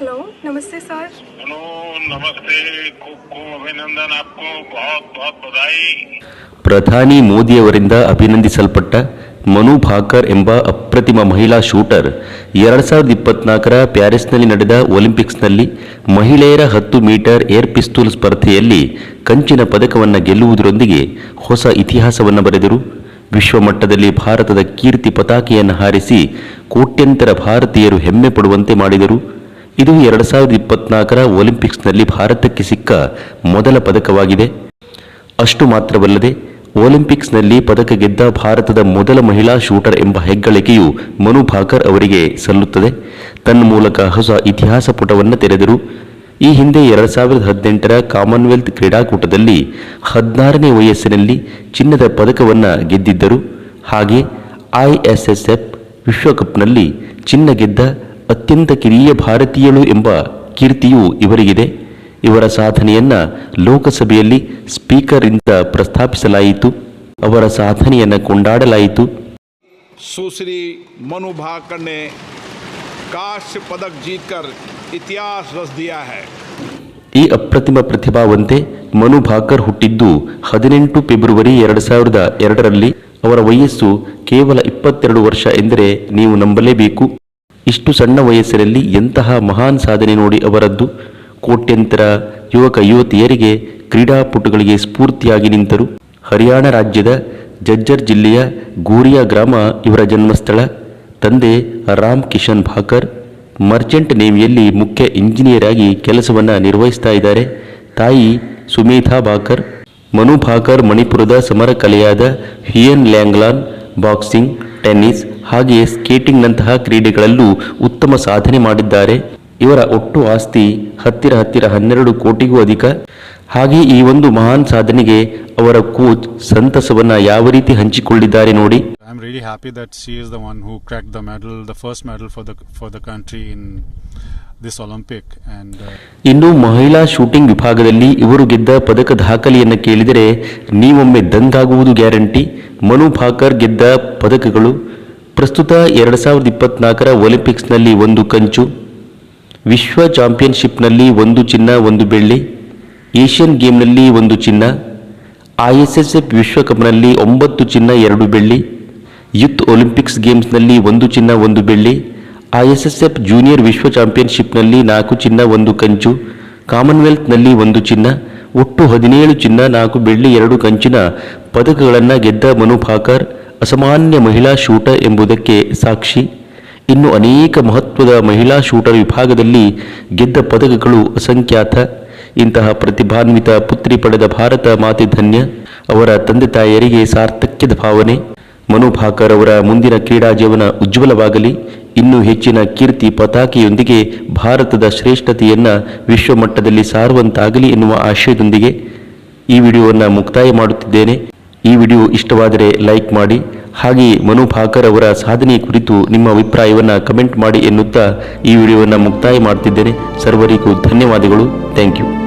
Hello नमस्ते sir hello नमस्ते खूब खूब अभिनंदन आपको बहुत बहुत बधाई ಪ್ರಧಾನಿ ಮೋದಿಯವರಿಂದ ಅಭಿನಂದಿಸಲ್ಪಟ್ಟ ಮನು ಭಾಕರ್ ಎಂಬ ಅಪ್ರತಿಮ ಮಹಿಳಾ ಶೂಟರ್ ಎರಡು ಸಾವಿರದ ಇಪ್ಪತ್ನಾಲ್ಕರ ಪ್ಯಾರಿಸ್ನಲ್ಲಿ ನಡೆದ ಒಲಿಂಪಿಕ್ಸ್ನಲ್ಲಿ ಮಹಿಳೆಯರ ಹತ್ತು ಮೀಟರ್ ಏರ್ ಪಿಸ್ತೂಲ್ ಸ್ಪರ್ಧೆಯಲ್ಲಿ ಕಂಚಿನ ಪದಕವನ್ನು ಗೆಲ್ಲುವುದರೊಂದಿಗೆ ಹೊಸ ಇತಿಹಾಸವನ್ನು ಬರೆದರು ವಿಶ್ವಮಟ್ಟದಲ್ಲಿ ಭಾರತದ ಕೀರ್ತಿ ಪತಾಕೆಯನ್ನು ಹಾರಿಸಿ ಕೋಟ್ಯಂತರ ಭಾರತೀಯರು ಹೆಮ್ಮೆ ಪಡುವಂತೆ ಮಾಡಿದರು ಇದು ಎರಡು ಸಾವಿರದ ಇಪ್ಪತ್ನಾಲ್ಕರ ಒಲಿಂಪಿಕ್ಸ್ನಲ್ಲಿ ಭಾರತಕ್ಕೆ ಸಿಕ್ಕ ಮೊದಲ ಪದಕವಾಗಿದೆ. ಅಷ್ಟು ಮಾತ್ರವಲ್ಲದೆ, ಒಲಿಂಪಿಕ್ಸ್ನಲ್ಲಿ ಪದಕ ಗೆದ್ದ ಭಾರತದ ಮೊದಲ ಮಹಿಳಾ ಶೂಟರ್ ಎಂಬ ಹೆಗ್ಗಳಿಕೆಯು ಮನು ಭಾಕರ್ ಅವರಿಗೆ ಸಲ್ಲುತ್ತದೆ. ತನ್ನ ಮೂಲಕ ಹೊಸ ಇತಿಹಾಸ ಪುಟವನ್ನು ತೆರೆದರು. ಈ ಹಿಂದೆ ಎರಡು ಸಾವಿರದ ಹದಿನೆಂಟರ ಕಾಮನ್ವೆಲ್ತ್ ಕ್ರೀಡಾಕೂಟದಲ್ಲಿ ಹದಿನಾರನೇ ವಯಸ್ಸಿನಲ್ಲಿ ಚಿನ್ನದ ಪದಕವನ್ನು ಗೆದ್ದಿದ್ದರು. ಹಾಗೆ ಐಎಸ್ಎಸ್ಎಫ್ ವಿಶ್ವಕಪ್ನಲ್ಲಿ ಚಿನ್ನ ಗೆದ್ದ ಅತ್ಯಂತ ಕಿರಿಯ ಭಾರತೀಯಳು ಎಂಬ ಕೀರ್ತಿಯು ಇವರಿಗಿದೆ. ಇವರ ಸಾಧನೆಯನ್ನ ಲೋಕಸಭೆಯಲ್ಲಿ ಸ್ಪೀಕರಿಂದ ಪ್ರಸ್ತಾಪಿಸಲಾಯಿತು. ಅವರ ಸಾಧನೆಯನ್ನು ಕೊಂಡಾಡಲಾಯಿತು. ಸುಶ್ರೀ ಮನು ಭಾಕರ್ ಕಾಶ್ ಪದಕ ಜೀತ್ಕರ್ ಇತಿಹಾಸ ರಸ್ದಿಯಾ ಈ ಅಪ್ರತಿಮ ಪ್ರತಿಭಾವಂತೆ ಮನು ಭಾಕರ್ ಹುಟ್ಟಿದ್ದು ಹದಿನೆಂಟು ಫೆಬ್ರವರಿ ಎರಡು ಸಾವಿರದ ಎರಡರಲ್ಲಿ. ಅವರ ವಯಸ್ಸು ಕೇವಲ ಇಪ್ಪತ್ತೆರಡು ವರ್ಷ ಎಂದರೆ ನೀವು ನಂಬಲೇಬೇಕು. ಇಷ್ಟು ಸಣ್ಣ ವಯಸ್ಸಿನಲ್ಲಿ ಎಂತಹ ಮಹಾನ್ ಸಾಧನೆ ನೋಡಿ ಅವರದ್ದು? ಕೋಟ್ಯಂತರ ಯುವಕ ಯುವತಿಯರಿಗೆ ಕ್ರೀಡಾಪಟುಗಳಿಗೆ ಸ್ಫೂರ್ತಿಯಾಗಿ ನಿಂತರು. ಹರಿಯಾಣ ರಾಜ್ಯದ ಜಜ್ಜರ್ ಜಿಲ್ಲೆಯ ಗೋರಿಯಾ ಗ್ರಾಮ ಇವರ ಜನ್ಮಸ್ಥಳ. ತಂದೆ ರಾಮ್ ಕಿಶನ್ ಭಾಕರ್, ಮರ್ಚೆಂಟ್ ನೇವಿಯಲ್ಲಿ ಮುಖ್ಯ ಇಂಜಿನಿಯರ್ ಆಗಿ ಕೆಲಸವನ್ನು ನಿರ್ವಹಿಸ್ತಾ ಇದ್ದಾರೆ. ತಾಯಿ ಸುಮೇಧಾ ಭಾಕರ್, ಮನು ಭಾಕರ್ ಮಣಿಪುರದ ಸಮರ ಕಲೆಯಾದ ಹಿಯನ್ ಲ್ಯಾಂಗ್ಲಾನ್ ಬಾಕ್ಸಿಂಗ್ ಟೆನ್ನಿಸ್ ಹಾಗೆಯೇ ಸ್ಕೇಟಿಂಗ್ನಂತಹ ಕ್ರೀಡೆಗಳಲ್ಲೂ ಉತ್ತಮ ಸಾಧನೆ ಮಾಡಿದ್ದಾರೆ. ಇವರ ಒಟ್ಟು ಆಸ್ತಿ ಹತ್ತಿರ ಹತ್ತಿರ ಹನ್ನೆರಡು ಕೋಟಿಗೂ ಅಧಿಕ. ಹಾಗೆ ಈ ಒಂದು ಮಹಾನ್ ಸಾಧನೆಗೆ ಅವರ ಕೋಚ್ ಸಂತಸವನ್ನ ಯಾವ ರೀತಿ ಹಂಚಿಕೊಂಡಿದ್ದಾರೆ ನೋಡಿ. I am really happy that she is the one who crack the medal the first medal for the for the country in this Olympic. Uh, ಇನ್ನು ಮಹಿಳಾ ಶೂಟಿಂಗ್ ವಿಭಾಗದಲ್ಲಿ ಇವರು ಗೆದ್ದ ಪದಕ ದಾಖಲೆಯನ್ನು ಕೇಳಿದರೆ ನೀವೊಮ್ಮೆ ದಂಗಾಗುವುದು ಗ್ಯಾರಂಟಿ. ಮನು ಭಾಕರ್ ಗೆದ್ದ ಪದಕಗಳು. ಪ್ರಸ್ತುತ ಎರಡು ಸಾವಿರದ ಇಪ್ಪತ್ನಾಲ್ಕರ ಒಲಿಂಪಿಕ್ಸ್ನಲ್ಲಿ ಒಂದು ಕಂಚು. ವಿಶ್ವ ಚಾಂಪಿಯನ್ಶಿಪ್ನಲ್ಲಿ ಒಂದು ಚಿನ್ನ ಒಂದು ಬೆಳ್ಳಿ. ಏಷ್ಯನ್ ಗೇಮ್ನಲ್ಲಿ ಒಂದು ಚಿನ್ನ. ಐಎಸ್ಎಸ್ಎಫ್ ವಿಶ್ವಕಪ್ನಲ್ಲಿ ಒಂಬತ್ತು ಚಿನ್ನ ಎರಡು ಬೆಳ್ಳಿ. ಯುತ್ ಒಲಿಂಪಿಕ್ಸ್ ಗೇಮ್ಸ್ನಲ್ಲಿ ಒಂದು ಚಿನ್ನ ಒಂದು ಬೆಳ್ಳಿ. ಐಎಸ್ಎಸ್ಎಫ್ ಜೂನಿಯರ್ ವಿಶ್ವ ಚಾಂಪಿಯನ್ಶಿಪ್ನಲ್ಲಿ ನಾಲ್ಕು ಚಿನ್ನ, ಒಂದು ಕಂಚು. ಕಾಮನ್ವೆಲ್ತ್ನಲ್ಲಿ ಒಂದು ಚಿನ್ನ, ಒಟ್ಟು ಹದಿನೇಳು ಚಿನ್ನ, ನಾಲ್ಕು ಬೆಳ್ಳಿ, ಎರಡು ಕಂಚಿನ ಪದಕಗಳನ್ನು ಗೆದ್ದ ಮನು ಭಾಕರ್, ಅಸಾಮಾನ್ಯ ಮಹಿಳಾ ಶೂಟರ್ ಎಂಬುದಕ್ಕೆ ಸಾಕ್ಷಿ. ಇನ್ನು ಅನೇಕ ಮಹತ್ವದ ಮಹಿಳಾ ಶೂಟರ್ ವಿಭಾಗದಲ್ಲಿ ಗೆದ್ದ ಪದಕಗಳು ಅಸಂಖ್ಯಾತ. ಇಂತಹ ಪ್ರತಿಭಾನ್ವಿತ ಪುತ್ರಿ ಪಡೆದ ಭಾರತ ಮಾತೆ ಧನ್ಯ. ಅವರ ತಂದೆ ತಾಯಿಯರಿಗೆ ಸಾರ್ಥಕ್ಯದ ಭಾವನೆ. ಮನು ಭಾಕರ್ ಅವರ ಮುಂದಿನ ಕ್ರೀಡಾ ಜೀವನ ಉಜ್ವಲವಾಗಲಿ. ಇನ್ನೂ ಹೆಚ್ಚಿನ ಕೀರ್ತಿ ಪತಾಕೆಯೊಂದಿಗೆ ಭಾರತದ ಶ್ರೇಷ್ಠತೆಯನ್ನು ವಿಶ್ವಮಟ್ಟದಲ್ಲಿ ಸಾರುವಂತಾಗಲಿ ಎನ್ನುವ ಆಶಯದೊಂದಿಗೆ ಈ ವಿಡಿಯೋವನ್ನು ಮುಕ್ತಾಯ ಮಾಡುತ್ತಿದ್ದೇನೆ. ಈ ವಿಡಿಯೋ ಇಷ್ಟವಾದರೆ ಲೈಕ್ ಮಾಡಿ ಹಾಗೆಯೇ ಮನು ಭಾಕರ್ ಅವರ ಸಾಧನೆ ಕುರಿತು ನಿಮ್ಮ ಅಭಿಪ್ರಾಯವನ್ನು ಕಮೆಂಟ್ ಮಾಡಿ ಎನ್ನುತ್ತಾ ಈ ವಿಡಿಯೋವನ್ನು ಮುಕ್ತಾಯ ಮಾಡುತ್ತಿದ್ದೇನೆ ಸರ್ವರಿಗೂ ಧನ್ಯವಾದಗಳು. Thank you.